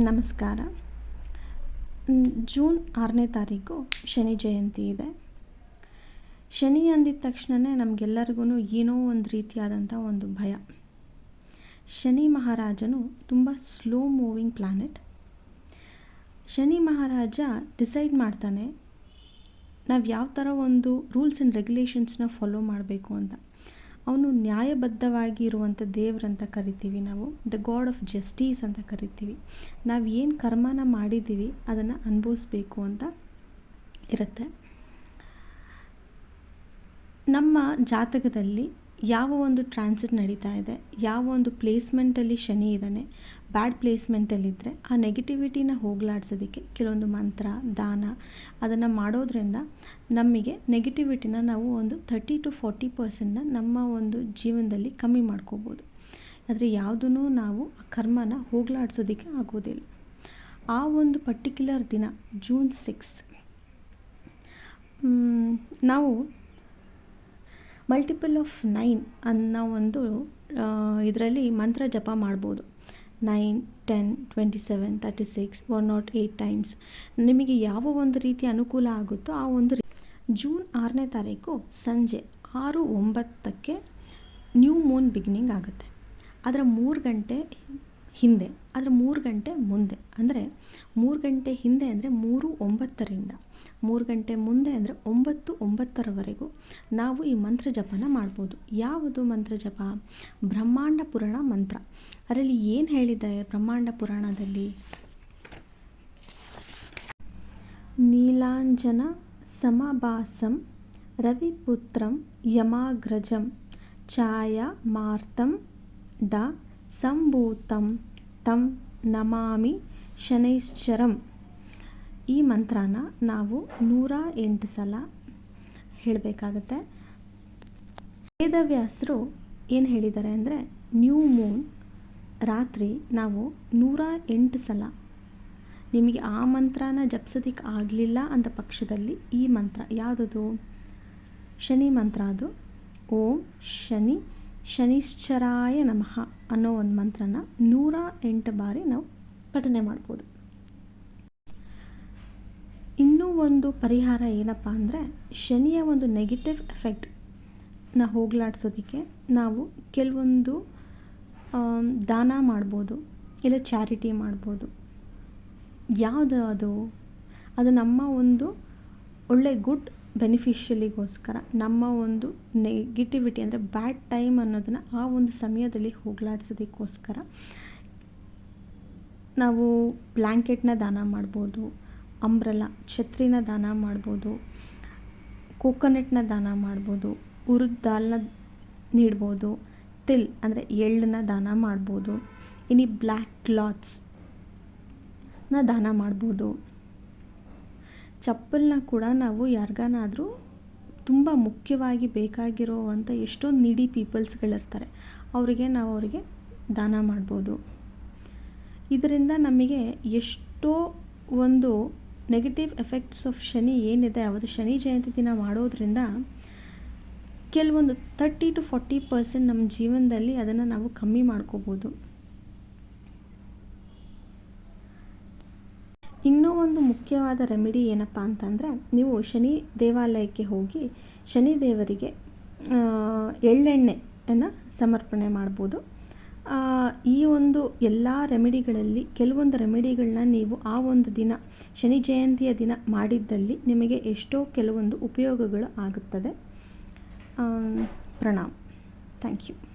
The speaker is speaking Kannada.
ನಮಸ್ಕಾರ. ಜೂನ್ ಆರನೇ ತಾರೀಕು ಶನಿ ಜಯಂತಿ ಇದೆ. ಶನಿ ಅಂದಿದ ತಕ್ಷಣವೇ ನಮಗೆಲ್ಲರಿಗೂ ಏನೋ ಒಂದು ರೀತಿಯಾದಂಥ ಒಂದು ಭಯ. ಶನಿ ಮಹಾರಾಜನು ತುಂಬ slow moving planet Shani Maharaja decide ಮಾಡ್ತಾನೆ, ನಾವು ಯಾವ ಥರ ಒಂದು ರೂಲ್ಸ್ ಆ್ಯಂಡ್ ರೆಗ್ಯುಲೇಷನ್ಸ್ನ ಫಾಲೋ ಮಾಡಬೇಕು ಅಂತ. ಅವನು ನ್ಯಾಯಬದ್ಧವಾಗಿ ಇರುವಂಥ ದೇವರಂತ ಕರಿತೀವಿ ನಾವು ದ ಗಾಡ್ ಆಫ್ ಜಸ್ಟೀಸ್ ಅಂತ ಕರಿತೀವಿ. ನಾವು ಏನು ಕರ್ಮನ ಮಾಡಿದ್ದೀವಿ ಅದನ್ನು ಅನುಭವಿಸ್ಬೇಕು ಅಂತ ಇರುತ್ತೆ. ನಮ್ಮ ಜಾತಕದಲ್ಲಿ ಯಾವ ಒಂದು ಟ್ರಾನ್ಸಿಟ್ ನಡೀತಾ ಇದೆ, ಯಾವ ಒಂದು ಪ್ಲೇಸ್ಮೆಂಟಲ್ಲಿ ಶನಿ ಇದ್ದಾನೆ ಬ್ಯಾಡ್ ಪ್ಲೇಸ್ಮೆಂಟಲ್ಲಿದ್ದರೆ ಆ ನೆಗೆಟಿವಿಟಿನ ಹೋಗಲಾಡ್ಸೋದಕ್ಕೆ ಕೆಲವೊಂದು ಮಂತ್ರ, ದಾನ ಅದನ್ನು ಮಾಡೋದ್ರಿಂದ ನಮಗೆ ನೆಗೆಟಿವಿಟಿನ ನಾವು ಒಂದು ಥರ್ಟಿ ಟು ಫಾರ್ಟಿ ಪರ್ಸೆಂಟ್ನ ನಮ್ಮ ಒಂದು ಜೀವನದಲ್ಲಿ ಕಮ್ಮಿ ಮಾಡ್ಕೋಬೋದು. ಆದರೆ ಯಾವುದೂ ನಾವು ಆ ಕರ್ಮನ ಹೋಗಲಾಡ್ಸೋದಕ್ಕೆ ಆಗೋದಿಲ್ಲ. ಆ ಒಂದು ಪರ್ಟಿಕ್ಯುಲರ್ ದಿನ ಜೂನ್ ಸಿಕ್ಸ್ ನಾವು ಮಲ್ಟಿಪಲ್ ಆಫ್ ನೈನ್ ಅನ್ನೋ ಒಂದು ಇದರಲ್ಲಿ ಮಂತ್ರ ಜಪ ಮಾಡ್ಬೋದು. Nine ten twenty seven thirty six one naught eight times ನಿಮಗೆ ಯಾವ ಒಂದು ರೀತಿ ಅನುಕೂಲ ಆಗುತ್ತೋ ಆ ಒಂದು ಜೂನ್ ಆರನೇ ತಾರೀಕು ಸಂಜೆ ಆರು ಒಂಬತ್ತಕ್ಕೆ ನ್ಯೂ ಮೂನ್ ಬಿಗಿನಿಂಗ್ ಆಗುತ್ತೆ. ಅದರ ಮೂರು ಗಂಟೆ ಹಿಂದೆ, ಅದರ ಮೂರು ಗಂಟೆ ಮುಂದೆ. ಅಂದರೆ ಮೂರು ಗಂಟೆ ಹಿಂದೆ ಅಂದರೆ ಮೂರು ಒಂಬತ್ತರಿಂದ. ಮೂರು ಗಂಟೆ ಮುಂದೆ ಅಂದರೆ ಒಂಬತ್ತು, ಒಂಬತ್ತರವರೆಗೂ ನಾವು ಈ ಮಂತ್ರ ಜಪನ ಮಾಡ್ಬೋದು. ಯಾವುದು ಮಂತ್ರ ಜಪ? ಬ್ರಹ್ಮಾಂಡ ಪುರಾಣ ಮಂತ್ರ. ಅದರಲ್ಲಿ ಏನು ಹೇಳಿದೆ ಬ್ರಹ್ಮಾಂಡ ಪುರಾಣದಲ್ಲಿ? ನೀಲಾಂಜನ ಸಮಭಾಸಂ ರವಿಪುತ್ರಂ ಯಮಾಗ್ರಜಂ ಛಾಯ ಮಾರ್ತಂ ಡ ಸಂಭೂತಂ ತಂ ನಮಾಮಿ ಶನೈಶ್ಚರಂ ಈ ಮಂತ್ರನ ನಾವು ನೂರ ಎಂಟು ಸಲ ಹೇಳಬೇಕಾಗತ್ತೆ. ವೇದವ್ಯಾಸರು ಏನು ಹೇಳಿದ್ದಾರೆ ಅಂದರೆ ನ್ಯೂ ಮೂನ್ ರಾತ್ರಿ ನಾವು ನೂರ ಎಂಟು ಸಲ ನಿಮಗೆ ಆ ಮಂತ್ರನ ಜಪಿಸೋದಕ್ಕೆ ಆಗಲಿಲ್ಲ ಅಂತ ಪಕ್ಷದಲ್ಲಿ ಈ ಮಂತ್ರ ಯಾವುದದು? ಶನಿ ಮಂತ್ರ ಅದು. ಓಂ ಶನಿ ಶನಿಶ್ಚರಾಯ ನಮಃ ಅನ್ನೋ ಒಂದು ಮಂತ್ರನ ನೂರ ಎಂಟು ಬಾರಿ ನಾವು ಪಠನೆ ಮಾಡ್ಬೋದು. ಇನ್ನೂ ಒಂದು ಪರಿಹಾರ ಏನಪ್ಪ ಅಂದರೆ ಶನಿಯ ಒಂದು ನೆಗೆಟಿವ್ ಎಫೆಕ್ಟ್ನ ಹೋಗಲಾಡ್ಸೋದಕ್ಕೆ ನಾವು ಕೆಲವೊಂದು ದಾನ ಮಾಡ್ಬೋದು, ಇಲ್ಲ ಚಾರಿಟಿ ಮಾಡ್ಬೋದು. ಯಾವುದು ಅದು ಅದು ನಮ್ಮ ಒಂದು ಒಳ್ಳೆ ಗುಡ್ ಬೆನಿಫಿಷಿಯಲಿಗೋಸ್ಕರ ನಮ್ಮ ಒಂದು ನೆಗೆಟಿವಿಟಿ ಅಂದರೆ ಬ್ಯಾಡ್ ಟೈಮ್ ಅನ್ನೋದನ್ನು ಆ ಒಂದು ಸಮಯದಲ್ಲಿ ಹೋಗಲಾಡ್ಸೋದಕ್ಕೋಸ್ಕರ ನಾವು ಬ್ಲ್ಯಾಂಕೆಟ್ನ ದಾನ ಮಾಡ್ಬೋದು. ಅಂಬ್ರಲ ಛತ್ರಿನ ದಾನ ಮಾಡ್ಬೋದು, ಕೋಕೋನೆಟ್ನ ದಾನ ಮಾಡ್ಬೋದು, ಉರಿದ ದಾಲ್ನ ನೀಡ್ಬೋದು, ತಿಲ್ ಅಂದರೆ ಎಳ್ಳನ್ನ ದಾನ ಮಾಡ್ಬೋದು, ಇನಿ ಬ್ಲ್ಯಾಕ್ ಕ್ಲಾತ್ಸ್ನ ದಾನ ಮಾಡ್ಬೋದು. ಚಪ್ಪಲನ್ನ ಕೂಡ ನಾವು ಯಾರಿಗಾನಾದರೂ ತುಂಬ ಮುಖ್ಯವಾಗಿ ಬೇಕಾಗಿರೋವಂಥ ಎಷ್ಟೊಂದು ನಿಡಿ ಪೀಪಲ್ಸ್ಗಳಿರ್ತಾರೆ, ಅವರಿಗೆ ನಾವು ಅವರಿಗೆ ದಾನ ಮಾಡ್ಬೋದು. ಇದರಿಂದ ನಮಗೆ ಎಷ್ಟೋ ಒಂದು ನೆಗೆಟಿವ್ ಎಫೆಕ್ಟ್ಸ್ ಆಫ್ ಶನಿ ಏನಿದೆ, ಅವತ್ತು ಶನಿ ಜಯಂತಿ ದಿನ ಮಾಡೋದ್ರಿಂದ ಕೆಲವೊಂದು ತರ್ಟಿ ಟು ಫಾರ್ಟಿ ಪರ್ಸೆಂಟ್ ನಮ್ಮ ಜೀವನದಲ್ಲಿ ಅದನ್ನು ನಾವು ಕಮ್ಮಿ ಮಾಡ್ಕೋಬೋದು. ಇನ್ನೂ ಒಂದು ಮುಖ್ಯವಾದ ರೆಮಿಡಿ ಏನಪ್ಪ ಅಂತಂದರೆ, ನೀವು ಶನಿ ದೇವಾಲಯಕ್ಕೆ ಹೋಗಿ ಶನಿ ದೇವರಿಗೆ ಎಳ್ಳೆಣ್ಣೆಯನ್ನು ಸಮರ್ಪಣೆ ಮಾಡ್ಬೋದು. ಈ ಒಂದು ಎಲ್ಲ ರೆಮಿಡಿಗಳಲ್ಲಿ ಕೆಲವೊಂದು ರೆಮಿಡಿಗಳನ್ನ ನೀವು ಆ ಒಂದು ದಿನ, ಶನಿ ಜಯಂತಿಯ ದಿನ ಮಾಡಿದ್ದಲ್ಲಿ ನಿಮಗೆ ಎಷ್ಟೋ ಕೆಲವೊಂದು ಉಪಯೋಗಗಳು ಆಗುತ್ತದೆ. ಪ್ರಣಾಮ್. Thank you.